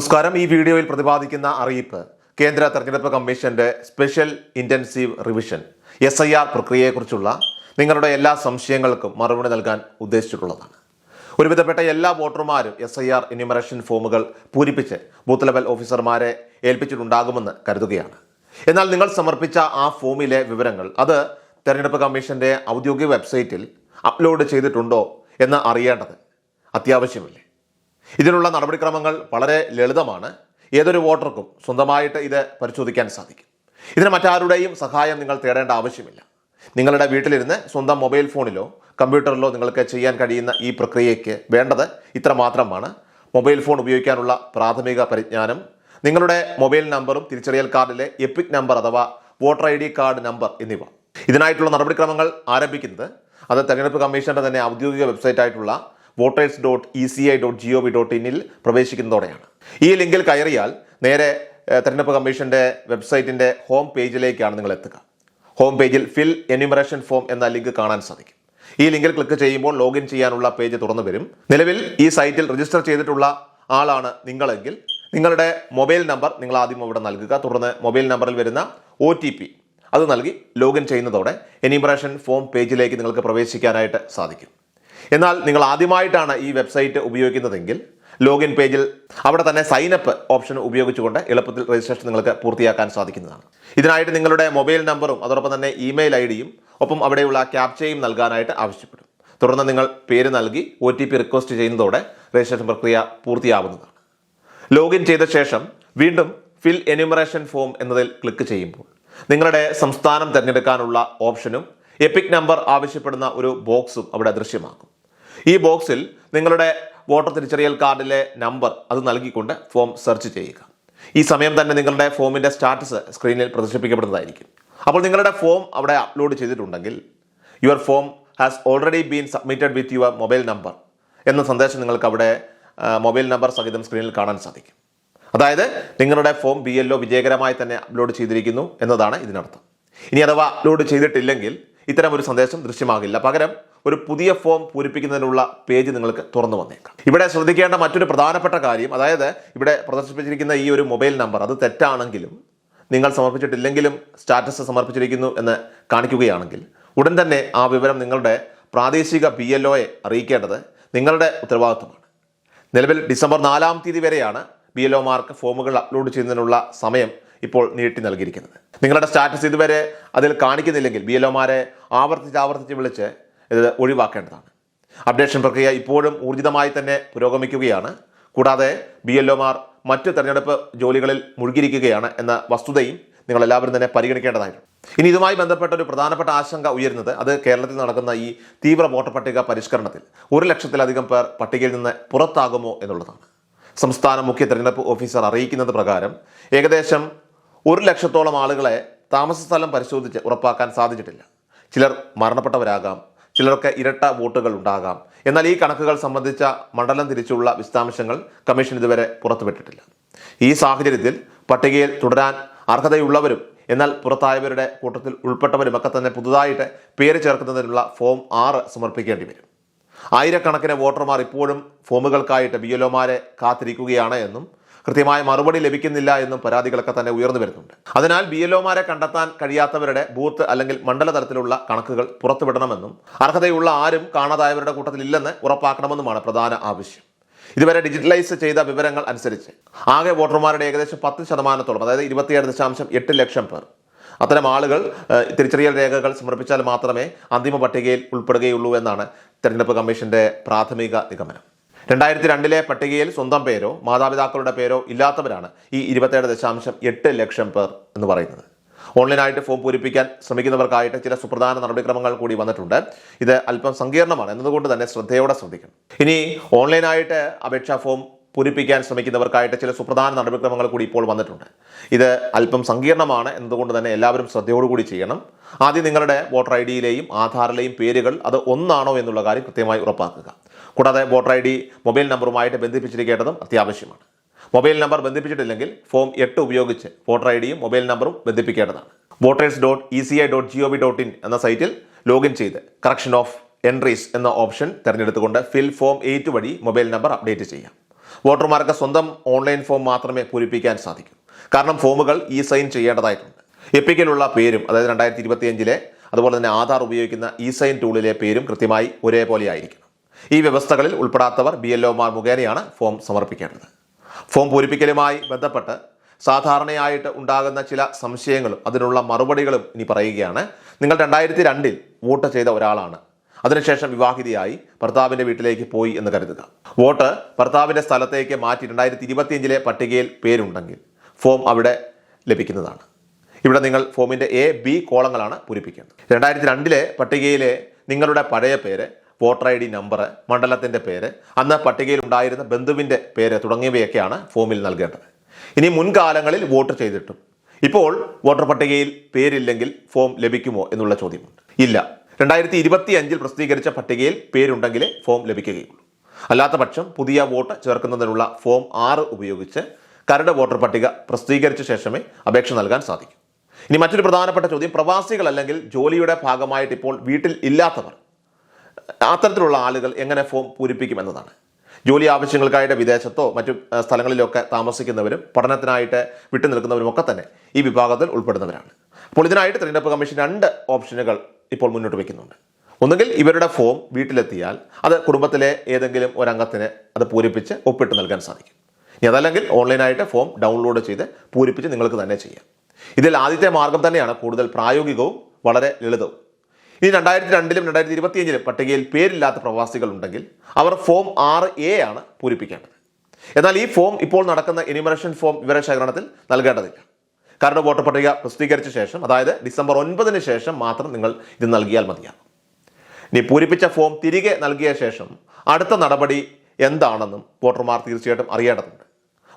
നമസ്കാരം. ഈ വീഡിയോയിൽ പ്രതിപാദിക്കുന്ന അറിയിപ്പ് കേന്ദ്ര തെരഞ്ഞെടുപ്പ് കമ്മീഷന്റെ special intensive revision S I R പ്രക്രിയയെക്കുറിച്ചുള്ള നിങ്ങളുടെ എല്ലാ സംശയങ്ങൾക്കും മറുപടി നൽകാൻ ഉദ്ദേശിച്ചിട്ടുള്ളതാണ്. ഒരുവിധപ്പെട്ട എല്ലാ വോട്ടർമാരും എസ് ഐ ആർ എന്യൂമറേഷൻ ഫോമുകൾ പൂരിപ്പിച്ച് ബൂത്ത് ലെവൽ ഓഫീസർമാരെ ഏൽപ്പിച്ചിട്ടുണ്ടാകുമെന്ന് കരുതുകയാണ്. എന്നാൽ നിങ്ങൾ സമർപ്പിച്ച ആ ഫോമിലെ വിവരങ്ങൾ അത് തെരഞ്ഞെടുപ്പ് കമ്മീഷന്റെ ഔദ്യോഗിക വെബ്സൈറ്റിൽ അപ്ലോഡ് ചെയ്തിട്ടുണ്ടോ എന്ന് അറിയേണ്ടത് അത്യാവശ്യമല്ലേ? ഇതിനുള്ള നടപടിക്രമങ്ങൾ വളരെ ലളിതമാണ്. ഏതൊരു വോട്ടർക്കും സ്വന്തമായിട്ട് ഇത് പരിശോധിക്കാൻ സാധിക്കും. ഇതിന് മറ്റാരുടെയും സഹായം നിങ്ങൾ തേടേണ്ട ആവശ്യമില്ല. നിങ്ങളുടെ വീട്ടിലിരുന്ന് സ്വന്തം മൊബൈൽ ഫോണിലോ കമ്പ്യൂട്ടറിലോ നിങ്ങൾക്ക് ചെയ്യാൻ കഴിയുന്ന ഈ പ്രക്രിയയ്ക്ക് വേണ്ടത് ഇത്ര മാത്രമാണ്. മൊബൈൽ ഫോൺ ഉപയോഗിക്കാനുള്ള പ്രാഥമിക പരിജ്ഞാനം നിങ്ങളുടെ മൊബൈൽ നമ്പറും തിരിച്ചറിയൽ കാർഡിലെ എപ്പിക് നമ്പർ അഥവാ voter I D card number എന്നിവ. ഇതിനായിട്ടുള്ള നടപടിക്രമങ്ങൾ ആരംഭിക്കുന്നത് അത് തെരഞ്ഞെടുപ്പ് കമ്മീഷന്റെ തന്നെ ഔദ്യോഗിക വെബ്സൈറ്റ് ആയിട്ടുള്ള voters dot E C I dot G O V dot ഇന്നിൽ പ്രവേശിക്കുന്നതോടെയാണ്. ഈ ലിങ്കിൽ കയറിയാൽ നേരെ തെരഞ്ഞെടുപ്പ് കമ്മീഷന്റെ വെബ്സൈറ്റിന്റെ ഹോം പേജിലേക്കാണ് നിങ്ങൾ എത്തുക. ഹോം പേജിൽ ഫിൽ എന്യൂമറേഷൻ ഫോം എന്ന ലിങ്ക് കാണാൻ സാധിക്കും. ഈ ലിങ്കിൽ ക്ലിക്ക് ചെയ്യുമ്പോൾ ലോഗിൻ ചെയ്യാനുള്ള പേജ് തുറന്നു വരും. നിലവിൽ ഈ സൈറ്റിൽ രജിസ്റ്റർ ചെയ്തിട്ടുള്ള ആളാണ് നിങ്ങളെങ്കിൽ നിങ്ങളുടെ മൊബൈൽ നമ്പർ നിങ്ങൾ ആദ്യം ഇവിടെ നൽകുക. തുടർന്ന് മൊബൈൽ നമ്പറിൽ വരുന്ന ഒ ടി പി അത് നൽകി ലോഗിൻ ചെയ്യുന്നതോടെ എനിമറേഷൻ ഫോം പേജിലേക്ക് നിങ്ങൾക്ക് പ്രവേശിക്കാനായിട്ട് സാധിക്കും. എന്നാൽ നിങ്ങൾ ആദ്യമായിട്ടാണ് ഈ വെബ്സൈറ്റ് ഉപയോഗിക്കുന്നതെങ്കിൽ ലോഗിൻ പേജിൽ അവിടെ തന്നെ സൈനപ്പ് ഓപ്ഷൻ ഉപയോഗിച്ചുകൊണ്ട് എളുപ്പത്തിൽ രജിസ്ട്രേഷൻ നിങ്ങൾക്ക് പൂർത്തിയാക്കാൻ സാധിക്കുന്നതാണ്. ഇതിനായിട്ട് നിങ്ങളുടെ മൊബൈൽ നമ്പറും അതോടൊപ്പം തന്നെ ഇമെയിൽ ഐ ഡിയും ഒപ്പം അവിടെയുള്ള ക്യാപ്ചയും നൽകാനായിട്ട് ആവശ്യപ്പെടും. തുടർന്ന് നിങ്ങൾ പേര് നൽകി ഒ ടി പി റിക്വസ്റ്റ് ചെയ്യുന്നതോടെ രജിസ്ട്രേഷൻ പ്രക്രിയ പൂർത്തിയാവുന്നതാണ്. ലോഗിൻ ചെയ്ത ശേഷം വീണ്ടും ഫിൽ എന്യൂമറേഷൻ ഫോം എന്നതിൽ ക്ലിക്ക് ചെയ്യുമ്പോൾ നിങ്ങളുടെ സംസ്ഥാനം തിരഞ്ഞെടുക്കാനുള്ള ഓപ്ഷനും എപ്പിക് നമ്പർ ആവശ്യപ്പെടുന്ന ഒരു ബോക്സും അവിടെ ദൃശ്യമാക്കും. ഈ ബോക്സിൽ നിങ്ങളുടെ വോട്ടർ തിരിച്ചറിയൽ കാർഡിലെ നമ്പർ അത് നൽകിക്കൊണ്ട് ഫോം സെർച്ച് ചെയ്യുക. ഈ സമയം തന്നെ നിങ്ങളുടെ ഫോമിന്റെ സ്റ്റാറ്റസ് സ്ക്രീനിൽ പ്രദർശിപ്പിക്കപ്പെടുന്നതായിരിക്കും. അപ്പോൾ നിങ്ങളുടെ ഫോം അവിടെ അപ്ലോഡ് ചെയ്തിട്ടുണ്ടെങ്കിൽ your form has already been submitted with your mobile number എന്ന സന്ദേശം നിങ്ങൾക്ക് അവിടെ മൊബൈൽ നമ്പർ സഹിതം സ്ക്രീനിൽ കാണാൻ സാധിക്കും. അതായത് നിങ്ങളുടെ ഫോം ബി എൽ ഒ വിജയകരമായി തന്നെ അപ്ലോഡ് ചെയ്തിരിക്കുന്നു എന്നതാണ് ഇതിനർത്ഥം. ഇനി അഥവാ അപ്ലോഡ് ചെയ്തിട്ടില്ലെങ്കിൽ ഇത്തരം ഒരു സന്ദേശം ദൃശ്യമാകില്ല. പകരം ഒരു പുതിയ ഫോം പൂരിപ്പിക്കുന്നതിനുള്ള പേജ് നിങ്ങൾക്ക് തുറന്നു വന്നേക്കാം. ഇവിടെ ശ്രദ്ധിക്കേണ്ട മറ്റൊരു പ്രധാനപ്പെട്ട കാര്യം അതായത് ഇവിടെ പ്രദർശിപ്പിച്ചിരിക്കുന്ന ഈ ഒരു മൊബൈൽ നമ്പർ അത് തെറ്റാണെങ്കിലും നിങ്ങൾ സമർപ്പിച്ചിട്ടില്ലെങ്കിലും സ്റ്റാറ്റസ് സമർപ്പിച്ചിരിക്കുന്നു എന്ന് കാണിക്കുകയാണെങ്കിൽ ഉടൻ തന്നെ ആ വിവരം നിങ്ങളുടെ പ്രാദേശിക ബി എൽ ഒയെ അറിയിക്കേണ്ടത് നിങ്ങളുടെ ഉത്തരവാദിത്വമാണ്. നിലവിൽ ഡിസംബർ നാലാം തീയതി വരെയാണ് ബി എൽ ഒമാർക്ക് ഫോമുകൾ അപ്ലോഡ് ചെയ്യുന്നതിനുള്ള സമയം ഇപ്പോൾ നീട്ടി നൽകിയിരിക്കുന്നത്. നിങ്ങളുടെ സ്റ്റാറ്റസ് ഇതുവരെ അതിൽ കാണിക്കുന്നില്ലെങ്കിൽ ബി എൽ ഒമാരെ ആവർത്തിച്ച് ആവർത്തിച്ച് വിളിച്ച് ഇത് ഒഴിവാക്കേണ്ടതാണ്. അപ്ഡേഷൻ പ്രക്രിയ ഇപ്പോഴും ഊർജിതമായി തന്നെ പുരോഗമിക്കുകയാണ്. കൂടാതെ ബി എൽ ഒമാർ മറ്റ് തെരഞ്ഞെടുപ്പ് ജോലികളിൽ മുഴുകിയിരിക്കുകയാണ് എന്ന വസ്തുതയും നിങ്ങൾ എല്ലാവരും തന്നെ പരിഗണിക്കേണ്ടതായിട്ടുണ്ട്. ഇനി ഇതുമായി ബന്ധപ്പെട്ട ഒരു പ്രധാനപ്പെട്ട ആശങ്ക ഉയരുന്നത് അത് കേരളത്തിൽ നടക്കുന്ന ഈ തീവ്ര വോട്ടർ പട്ടിക പരിഷ്കരണത്തിൽ ഒരു ലക്ഷത്തിലധികം പേർ പട്ടികയിൽ നിന്ന് പുറത്താകുമോ എന്നുള്ളതാണ്. സംസ്ഥാന മുഖ്യ തെരഞ്ഞെടുപ്പ് ഓഫീസർ അറിയിക്കുന്നത് പ്രകാരം ഏകദേശം ഒരു ലക്ഷത്തോളം ആളുകളെ താമസ സ്ഥലം പരിശോധിച്ച് ഉറപ്പാക്കാൻ സാധിച്ചിട്ടില്ല. ചിലർ മരണപ്പെട്ടവരാകാം ചിലർക്ക് ഇരട്ട വോട്ടുകൾ ഉണ്ടാകാം. എന്നാൽ ഈ കണക്കുകൾ സംബന്ധിച്ച മണ്ഡലം തിരിച്ചുള്ള വിശദാംശങ്ങൾ കമ്മീഷൻ ഇതുവരെ പുറത്തുവിട്ടിട്ടില്ല. ഈ സാഹചര്യത്തിൽ പട്ടികയിൽ തുടരാൻ അർഹതയുള്ളവരും എന്നാൽ പുറത്തായവരുടെ കൂട്ടത്തിൽ ഉൾപ്പെട്ടവരുമൊക്കെ തന്നെ പുതുതായിട്ട് പേര് ചേർക്കുന്നതിനുള്ള ഫോം ആറ് സമർപ്പിക്കേണ്ടി വരും. ആയിരക്കണക്കിന് വോട്ടർമാർ ഇപ്പോഴും ഫോമുകൾക്കായിട്ട് ബി എൽ ഒമാരെ കാത്തിരിക്കുകയാണ് എന്നും കൃത്യമായ മറുപടി ലഭിക്കുന്നില്ല എന്നും പരാതികളൊക്കെ തന്നെ ഉയർന്നു വരുന്നുണ്ട്. അതിനാൽ ബി എൽഒമാരെ കണ്ടെത്താൻ കഴിയാത്തവരുടെ ബൂത്ത് അല്ലെങ്കിൽ മണ്ഡല തലത്തിലുള്ള കണക്കുകൾ പുറത്തുവിടണമെന്നും അർഹതയുള്ള ആരും കാണാതായവരുടെ കൂട്ടത്തിൽ ഇല്ലെന്ന് ഉറപ്പാക്കണമെന്നുമാണ് പ്രധാന ആവശ്യം. ഇതുവരെ ഡിജിറ്റലൈസ് ചെയ്ത വിവരങ്ങൾ അനുസരിച്ച് ആകെ വോട്ടർമാരുടെ ഏകദേശം പത്ത് ശതമാനത്തോളം അതായത് ഇരുപത്തിയേഴ് ദശാംശം എട്ട് ലക്ഷം പേർ. അത്തരം ആളുകൾ തിരിച്ചറിയൽ രേഖകൾ സമർപ്പിച്ചാൽ മാത്രമേ അന്തിമ പട്ടികയിൽ ഉൾപ്പെടുകയുള്ളൂ എന്നാണ് തെരഞ്ഞെടുപ്പ് കമ്മീഷന്റെ പ്രാഥമിക നിഗമനം. രണ്ടായിരത്തി രണ്ടിലെ പട്ടികയിൽ സ്വന്തം പേരോ മാതാപിതാക്കളുടെ പേരോ ഇല്ലാത്തവരാണ് ഈ ഇരുപത്തേഴ് ദശാംശം എട്ട് ലക്ഷം പേർ എന്ന് പറയുന്നത്. ഓൺലൈനായിട്ട് ഫോം പൂരിപ്പിക്കാൻ ശ്രമിക്കുന്നവർക്കായിട്ട് ചില സുപ്രധാന നടപടിക്രമങ്ങൾ കൂടി വന്നിട്ടുണ്ട്. ഇത് അല്പം സങ്കീർണമാണ് എന്നതുകൊണ്ട് തന്നെ ശ്രദ്ധയോടെ ശ്രദ്ധിക്കണം. ഇനി ഓൺലൈനായിട്ട് അപേക്ഷാ ഫോം പൂരിപ്പിക്കാൻ ശ്രമിക്കുന്നവർക്കായിട്ട് ചില സുപ്രധാന നടപടിക്രമങ്ങൾ കൂടി ഇപ്പോൾ വന്നിട്ടുണ്ട്. ഇത് അല്പം സങ്കീർണമാണ് എന്നതുകൊണ്ട് തന്നെ എല്ലാവരും ശ്രദ്ധയോടുകൂടി ചെയ്യണം. ആദ്യം നിങ്ങളുടെ വോട്ടർ ഐ ഡിയിലെയും ആധാറിലെയും പേരുകൾ അത് ഒന്നാണോ എന്നുള്ള കാര്യം കൃത്യമായി ഉറപ്പാക്കുക. കൂടാതെ വോട്ടർ ഐ ഡി മൊബൈൽ നമ്പറുമായിട്ട് ബന്ധിപ്പിച്ചിരിക്കേണ്ടതും അത്യാവശ്യമാണ്. മൊബൈൽ നമ്പർ ബന്ധിപ്പിച്ചിട്ടില്ലെങ്കിൽ ഫോം എട്ട് ഉപയോഗിച്ച് വോട്ടർ ഐ ഡിയും മൊബൈൽ നമ്പറും ബന്ധിപ്പിക്കേണ്ടതാണ്. Voters dot E C I dot G O V dot in എന്ന സൈറ്റിൽ ലോഗിൻ ചെയ്ത് കറക്ഷൻ ഓഫ് എൻട്രീസ് എന്ന ഓപ്ഷൻ തിരഞ്ഞെടുത്തുകൊണ്ട് ഫിൽ ഫോം എയ്റ്റ് വഴി മൊബൈൽ നമ്പർ അപ്ഡേറ്റ് ചെയ്യാം. വോട്ടർമാർക്ക് സ്വന്തം ഓൺലൈൻ ഫോം മാത്രമേ പൂരിപ്പിക്കാൻ സാധിക്കൂ. കാരണം ഫോമുകൾ ഇ സൈൻ ചെയ്യേണ്ടതായിട്ടുണ്ട്. എപ്പിക്കലുള്ള പേരും അതായത് രണ്ടായിരത്തി ഇരുപത്തിയഞ്ചിലെ അതുപോലെ തന്നെ ആധാർ ഉപയോഗിക്കുന്ന ഇ സൈൻ ടൂളിലെ പേരും കൃത്യമായി ഒരേപോലെ ആയിരിക്കണം. ഈ വ്യവസ്ഥകളിൽ ഉൾപ്പെടാത്തവർ ബി എൽ ഒമാർ മുഖേനയാണ് ഫോം സമർപ്പിക്കേണ്ടത്. ഫോം പൂരിപ്പിക്കലുമായി ബന്ധപ്പെട്ട് സാധാരണയായിട്ട് ഉണ്ടാകുന്ന ചില സംശയങ്ങളും അതിനുള്ള മറുപടികളും ഇനി പറയുകയാണ്. നിങ്ങൾ രണ്ടായിരത്തി രണ്ടിൽ വോട്ട് ചെയ്ത ഒരാളാണ്. അതിനുശേഷം വിവാഹിതയായി ഭർത്താവിന്റെ വീട്ടിലേക്ക് പോയി എന്ന് കരുതുക. വോട്ട് ഭർത്താവിന്റെ സ്ഥലത്തേക്ക് മാറ്റി രണ്ടായിരത്തി ഇരുപത്തിയഞ്ചിലെ പട്ടികയിൽ പേരുണ്ടെങ്കിൽ ഫോം അവിടെ ലഭിക്കുന്നതാണ്. ഇവിടെ നിങ്ങൾ ഫോമിന്റെ എ ബി കോളങ്ങളാണ് പൂരിപ്പിക്കുന്നത് രണ്ടായിരത്തി രണ്ടിലെ പട്ടികയിലെ നിങ്ങളുടെ പഴയ പേര് വോട്ടർ ഐ ഡി നമ്പർ മണ്ഡലത്തിന്റെ പേര് അന്ന് പട്ടികയിൽ ഉണ്ടായിരുന്ന ബന്ധുവിന്റെ പേര് തുടങ്ങിയവയൊക്കെയാണ് ഫോമിൽ നൽകേണ്ടത്. ഇനി മുൻകാലങ്ങളിൽ വോട്ട് ചെയ്തിട്ടും. ഇപ്പോൾ വോട്ടർ പട്ടികയിൽ പേരില്ലെങ്കിൽ ഫോം ലഭിക്കുമോ എന്നുള്ള ചോദ്യമുണ്ട്. ഇല്ല. രണ്ടായിരത്തി ഇരുപത്തി അഞ്ചിൽ പ്രസിദ്ധീകരിച്ച പട്ടികയിൽ പേരുണ്ടെങ്കിലേ ഫോം ലഭിക്കുകയുള്ളൂ. അല്ലാത്ത പക്ഷം പുതിയ വോട്ട് ചേർക്കുന്നതിനുള്ള ഫോം ആറ് ഉപയോഗിച്ച് കരട് വോട്ടർ പട്ടിക പ്രസിദ്ധീകരിച്ച ശേഷമേ അപേക്ഷ നൽകാൻ സാധിക്കൂ. ഇനി മറ്റൊരു പ്രധാനപ്പെട്ട ചോദ്യം പ്രവാസികൾ അല്ലെങ്കിൽ ജോലിയുടെ ഭാഗമായിട്ട് ഇപ്പോൾ വീട്ടിൽ ഇല്ലാത്തവർ അത്തരത്തിലുള്ള ആളുകൾ എങ്ങനെ ഫോം പൂരിപ്പിക്കും എന്നതാണ്. ജോലി ആവശ്യങ്ങൾക്കായിട്ട് വിദേശത്തോ മറ്റു സ്ഥലങ്ങളിലോ സ്ഥലങ്ങളിലൊക്കെ താമസിക്കുന്നവരും പഠനത്തിനായിട്ട് വിട്ടു നിൽക്കുന്നവരും ഒക്കെ തന്നെ ഈ വിഭാഗത്തിൽ ഉൾപ്പെടുന്നവരാണ്. അപ്പോൾ ഇതിനായിട്ട് തെരഞ്ഞെടുപ്പ് കമ്മീഷൻ രണ്ട് ഓപ്ഷനുകൾ ഇപ്പോൾ മുന്നോട്ട് വയ്ക്കുന്നുണ്ട് ഒന്നുകിൽ ഇവരുടെ ഫോം വീട്ടിലെത്തിയാൽ അത് കുടുംബത്തിലെ ഏതെങ്കിലും ഒരംഗത്തിന് അത് പൂരിപ്പിച്ച് ഒപ്പിട്ട് നൽകാൻ സാധിക്കും. ഇനി അതല്ലെങ്കിൽ ഓൺലൈനായിട്ട് ഫോം ഡൗൺലോഡ് ചെയ്ത് പൂരിപ്പിച്ച് നിങ്ങൾക്ക് തന്നെ ചെയ്യാം. ഇതിൽ ആദ്യത്തെ മാർഗം തന്നെയാണ് കൂടുതൽ പ്രായോഗികവും വളരെ ലളിതവും. ഇനി രണ്ടായിരത്തി രണ്ടിലും രണ്ടായിരത്തി ഇരുപത്തിയഞ്ചിലും പട്ടികയിൽ പേരില്ലാത്ത പ്രവാസികൾ ഉണ്ടെങ്കിൽ അവർ ഫോം ആറ് എ ആണ് പൂരിപ്പിക്കേണ്ടത്. എന്നാൽ ഈ ഫോം ഇപ്പോൾ നടക്കുന്ന എനിമറേഷൻ ഫോം വിവരശേഖരണത്തിൽ നൽകേണ്ടതില്ല. കാരണം വോട്ടർ പട്ടിക പ്രസിദ്ധീകരിച്ച ശേഷം അതായത് ഡിസംബർ ഒൻപതിന് ശേഷം മാത്രം നിങ്ങൾ ഇത് നൽകിയാൽ മതിയാകും. ഇനി പൂരിപ്പിച്ച ഫോം തിരികെ നൽകിയ ശേഷം അടുത്ത നടപടി എന്താണെന്നും വോട്ടർമാർ തീർച്ചയായിട്ടും അറിയേണ്ടതുണ്ട്.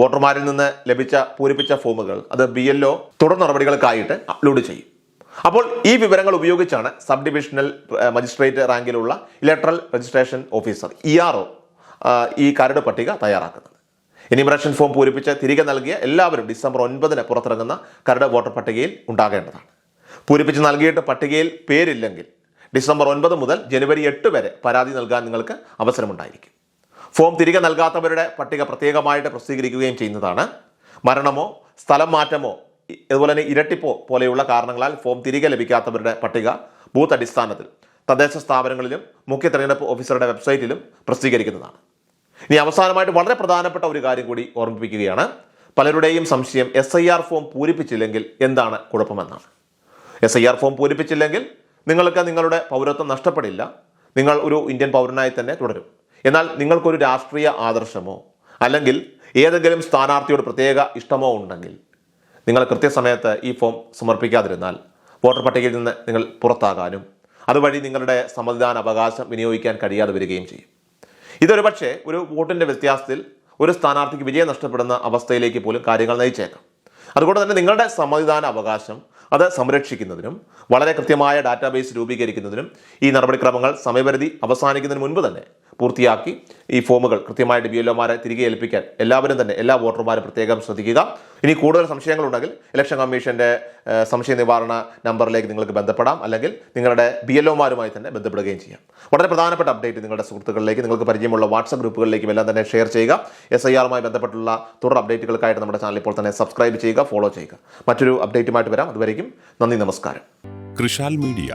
വോട്ടർമാരിൽ നിന്ന് ലഭിച്ച പൂരിപ്പിച്ച ഫോമുകൾ അത് ബി എൽ ഒ തുടർ നടപടികൾക്കായിട്ട് അപ്ലോഡ് ചെയ്യും. അപ്പോൾ ഈ വിവരങ്ങൾ ഉപയോഗിച്ചാണ് സബ് ഡിവിഷണൽ മജിസ്ട്രേറ്റ് റാങ്കിലുള്ള electoral registration officer E R ഈ കരട് പട്ടിക തയ്യാറാക്കുന്നത്. എനിമറേഷൻ ഫോം പൂരിപ്പിച്ച് തിരികെ നൽകിയ എല്ലാവരും ഡിസംബർ ഒൻപതിന് പുറത്തിറങ്ങുന്ന കരട് വോട്ടർ പട്ടികയിൽ ഉണ്ടാകേണ്ടതാണ്. പൂരിപ്പിച്ച് നൽകിയിട്ട് പട്ടികയിൽ പേരില്ലെങ്കിൽ ഡിസംബർ ഒൻപത് മുതൽ ജനുവരി എട്ട് വരെ പരാതി നൽകാൻ നിങ്ങൾക്ക് അവസരമുണ്ടായിരിക്കും. ഫോം തിരികെ നൽകാത്തവരുടെ പട്ടിക പ്രത്യേകമായിട്ട് പ്രസിദ്ധീകരിക്കുകയും ചെയ്യുന്നതാണ്. മരണമോ സ്ഥലം മാറ്റമോ അതുപോലെ തന്നെ ഇരട്ടിപ്പോ പോലെയുള്ള കാരണങ്ങളാൽ ഫോം തിരികെ ലഭിക്കാത്തവരുടെ പട്ടിക ബൂത്ത് അടിസ്ഥാനത്തിൽ തദ്ദേശ സ്ഥാപനങ്ങളിലും മുഖ്യ തെരഞ്ഞെടുപ്പ് ഓഫീസറുടെ വെബ്സൈറ്റിലും പ്രസിദ്ധീകരിക്കുന്നതാണ്. ഇനി അവസാനമായിട്ട് വളരെ പ്രധാനപ്പെട്ട ഒരു കാര്യം കൂടി ഓർമ്മിപ്പിക്കുകയാണ്. പലരുടെയും സംശയം എസ് ഐ ആർ ഫോം പൂരിപ്പിച്ചില്ലെങ്കിൽ എന്താണ് കുഴപ്പമെന്നാണ് എസ് ഐ ആർ ഫോം പൂരിപ്പിച്ചില്ലെങ്കിൽ നിങ്ങൾക്ക് നിങ്ങളുടെ പൗരത്വം നഷ്ടപ്പെടില്ല. നിങ്ങൾ ഒരു ഇന്ത്യൻ പൗരനായി തന്നെ തുടരും. എന്നാൽ നിങ്ങൾക്കൊരു രാഷ്ട്രീയ ആദർശമോ അല്ലെങ്കിൽ ഏതെങ്കിലും സ്ഥാനാർത്ഥിയോട് പ്രത്യേക ഇഷ്ടമോ ഉണ്ടെങ്കിൽ നിങ്ങൾ കൃത്യസമയത്ത് ഈ ഫോം സമർപ്പിക്കാതിരുന്നാൽ വോട്ടർ പട്ടികയിൽ നിന്ന് നിങ്ങൾ പുറത്താകാനും അതുവഴി നിങ്ങളുടെ സമ്മതിദാന അവകാശം വിനിയോഗിക്കാൻ കഴിയാതെ വരികയും ചെയ്യും. ഇതൊരു പക്ഷേ ഒരു വോട്ടിന്റെ വ്യത്യാസത്തിൽ ഒരു സ്ഥാനാർത്ഥിക്ക് വിജയം നഷ്ടപ്പെടുന്ന അവസ്ഥയിലേക്ക് പോലും കാര്യങ്ങൾ നയിച്ചേക്കാം. അതുകൊണ്ട് തന്നെ നിങ്ങളുടെ സമ്മതിദാന അവകാശം അത് സംരക്ഷിക്കുന്നതിനും വളരെ കൃത്യമായ ഡാറ്റാബേസ് രൂപീകരിക്കുന്നതിനും ഈ നടപടിക്രമങ്ങൾ സമയപരിധി അവസാനിക്കുന്നതിന് മുൻപ് തന്നെ പൂർത്തിയാക്കി ഈ ഫോമുകൾ കൃത്യമായിട്ട് ബി എൽഒമാരെ തിരികെ ഏൽപ്പിക്കാൻ എല്ലാവരും തന്നെ എല്ലാ വോട്ടർമാരും പ്രത്യേകം ശ്രദ്ധിക്കുക. ഇനി കൂടുതൽ സംശയങ്ങളുണ്ടെങ്കിൽ ഇലക്ഷൻ കമ്മീഷന്റെ ഏഹ്, സംശയ നിവാരണ നമ്പറിലേക്ക് നിങ്ങൾക്ക് ബന്ധപ്പെടാം. അല്ലെങ്കിൽ നിങ്ങളുടെ ബി എൽഒമാരുമായി തന്നെ ബന്ധപ്പെടുകയും ചെയ്യാം. വളരെ പ്രധാനപ്പെട്ട അപ്ഡേറ്റ് നിങ്ങളുടെ സുഹൃത്തുക്കളിലേക്ക് നിങ്ങൾക്ക് പരിചയമുള്ള വാട്സപ്പ് ഗ്രൂപ്പുകളിലേക്കും എല്ലാം തന്നെ ഷെയർ ചെയ്യുക. എസ് ഐ ആറുമായി ബന്ധപ്പെട്ടുള്ള തുടർ അപ്ഡേറ്റുകൾക്കായിട്ട് നമ്മുടെ ചാനൽ ഇപ്പോൾ തന്നെ സബ്സ്ക്രൈബ് ചെയ്യുക ഫോളോ ചെയ്യുക. മറ്റൊരു അപ്ഡേറ്റുമായിട്ട് വരാം. അതുവരേക്കും നന്ദി നമസ്കാരം. കൃഷാൽ മീഡിയ